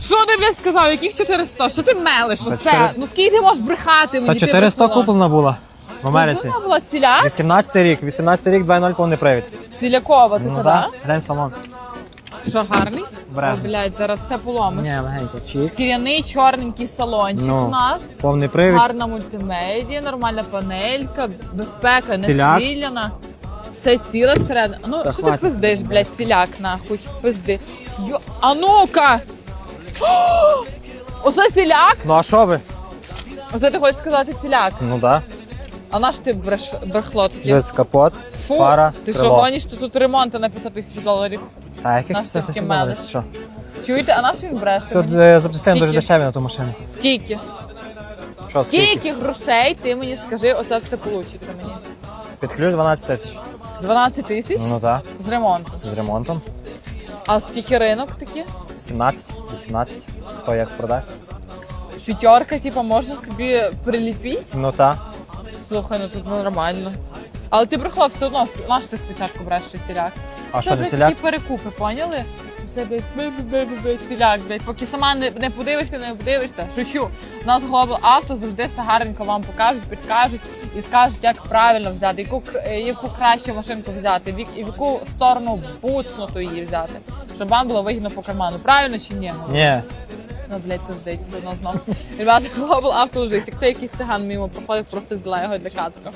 Що ти, блядь, сказав? Яких 400? Що ти мелиш? Та Оце? чотири- Ну скільки ти можеш брехати мені? Та ти 400 брехала? куплена була в Америці. Вона була ціляк? 18 рік, 18 рік, 2.0 повний привід. Цілякова, ти Ну куди? так, глянь салон. Що, гарний? Бережно. О, блядь, зараз все поломиш. Ні, легенько, чікс. Шкіряний чорненький салончик Ну. у нас. Повний привід. Гарна мультимедія, нормальна панелька, безпека не Ціляк. стріляна. Все ціле всередині. Ну, Все, що ти хватить. пиздиш, блядь, ціляк нахуй. Пизди. Йо... А ну-ка! Оце ціляк? Ну а що ви? Оце ти хочеш сказати ціляк. Ну да. А наш ти бреш... брехло таке? Десь капот, Фу, фара, ти що крило. гониш, то тут ремонту на 50 тисяч доларів. Та яких На 50 все-таки доларів? мелиш. Що? Чуєте, а наш він бреше? Тут мені? е, запчастини дуже Скільки? дешеві на ту машину. Скільки? Що, Скільки грошей ти мені скажи, оце все получиться мені? Під ключ 12 тисяч. 12 тисяч Ну так, з ремонту. з ремонтом. А скільки ринок такі? 17, 18. Хто як продасть? П'ятерка, типу, можна собі приліпити? Ну так. Слухай, ну це нормально. Але ти брехла все одно, наш ти спочатку береш ще ціляк. А що, не ціляк? такі перекупи, поняли? Це, блядь, бе-бе-бе-бе, ціляк, блядь. Поки сама не, не подивишся, не подивишся. Шучу. У нас Global Auto завжди все гарненько вам покажуть, підкажуть і скажуть, як правильно взяти, яку, е, яку кращу машинку взяти, в, яку сторону буцнуту її взяти. Щоб вам було вигідно по карману. Правильно чи ні? Ні. Ну, блядь, пиздець, все одно знов. Ребята, Global авто лежить. Як це якийсь циган мимо проходив, просто взяла його для кадра.